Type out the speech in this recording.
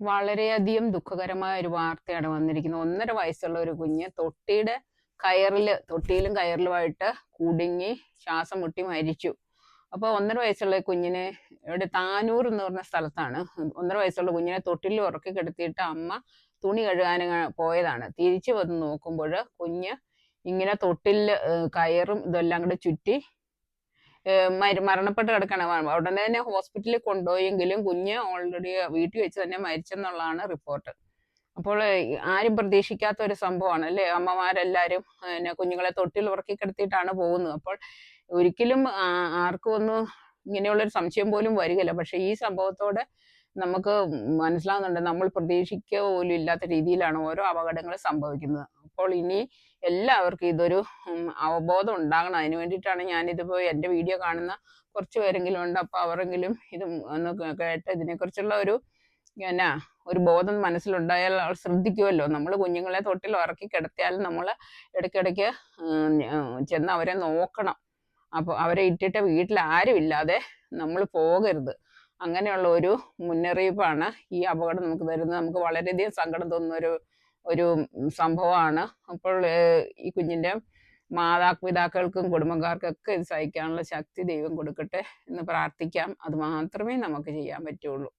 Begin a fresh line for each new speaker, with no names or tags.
വളരെയധികം ദുഃഖകരമായ ഒരു വാർത്തയാണ് വന്നിരിക്കുന്നത്. ഒന്നര വയസ്സുള്ള ഒരു കുഞ്ഞ് തൊട്ടിയുടെ കയറിൽ തൊട്ടിയിലും കയറിലുമായിട്ട് കുടുങ്ങി ശ്വാസം മുട്ടി മരിച്ചു. അപ്പോൾ ഒന്നര വയസ്സുള്ള കുഞ്ഞിനെ ഇവിടെ താനൂർ എന്ന് പറഞ്ഞ സ്ഥലത്താണ്. ഒന്നര വയസ്സുള്ള കുഞ്ഞിനെ തൊട്ടിൽ ഉറക്കി കിടത്തിയിട്ട് അമ്മ തുണി കഴുകാൻ പോയതാണ്. തിരിച്ചു വന്ന് നോക്കുമ്പോൾ കുഞ്ഞ് ഇങ്ങനെ തൊട്ടിൽ കയറും ഇതെല്ലാം കൂടെ ചുറ്റി മരണപ്പെട്ട് കിടക്കണം ഉടനെ തന്നെ ഹോസ്പിറ്റലിൽ കൊണ്ടുപോയെങ്കിലും കുഞ്ഞ് ഓൾറെഡി വീട്ടിൽ വെച്ച് തന്നെ മരിച്ചെന്നുള്ളതാണ് റിപ്പോർട്ട് അപ്പോൾ ആരും പ്രതീക്ഷിക്കാത്ത ഒരു സംഭവമാണ് അല്ലേ? അമ്മമാരെല്ലാവരും പിന്നെ കുഞ്ഞുങ്ങളെ തൊട്ടിൽ ഉറക്കി കിടത്തിയിട്ടാണ് പോകുന്നത്. അപ്പോൾ ഒരിക്കലും ആർക്കും ഒന്നും ഇങ്ങനെയുള്ളൊരു സംശയം പോലും വരികയില്ല. പക്ഷെ ഈ സംഭവത്തോടെ നമുക്ക് മനസ്സിലാകുന്നുണ്ട് നമ്മൾ പ്രതീക്ഷിക്കുക പോലും ഇല്ലാത്ത രീതിയിലാണ് ഓരോ അപകടങ്ങൾ സംഭവിക്കുന്നത്. അപ്പോൾ ഇനി എല്ലാവർക്കും ഇതൊരു അവബോധം ഉണ്ടാകണം. അതിന് വേണ്ടിയിട്ടാണ് ഞാനിതിപ്പോൾ എന്റെ വീഡിയോ കാണുന്ന കുറച്ച് പേരെങ്കിലും ഉണ്ട്. അപ്പോൾ അവരെങ്കിലും ഇത് ഒന്ന് കേട്ട് ഇതിനെക്കുറിച്ചുള്ള ഒരു എന്നാ ഒരു ബോധം മനസ്സിലുണ്ടായാൽ അവർ ശ്രദ്ധിക്കുമല്ലോ നമ്മൾ കുഞ്ഞുങ്ങളെ തൊട്ടിൽ ഉറക്കി കിടത്തിയാൽ നമ്മൾ ഇടയ്ക്കിടയ്ക്ക് ചെന്ന് അവരെ നോക്കണം. അപ്പോൾ അവരെ ഇട്ടിട്ട് വീട്ടിൽ ആരും ഇല്ലാതെ നമ്മൾ പോകരുത്. അങ്ങനെയുള്ള ഒരു മുന്നറിയിപ്പാണ് ഈ അപകടം നമുക്ക് തരുന്നത്. നമുക്ക് വളരെയധികം സങ്കടം തോന്നുന്ന ഒരു ഒരു സംഭവമാണ്. അപ്പോൾ ഈ കുഞ്ഞിന്റെ മാതാപിതാക്കൾക്കും കുടുംബക്കാർക്കൊക്കെ ഇത് സഹിക്കാനുള്ള ശക്തി ദൈവം കൊടുക്കട്ടെ എന്ന് പ്രാർത്ഥിക്കാം. അത് മാത്രമേ നമുക്ക് ചെയ്യാൻ പറ്റുള്ളൂ.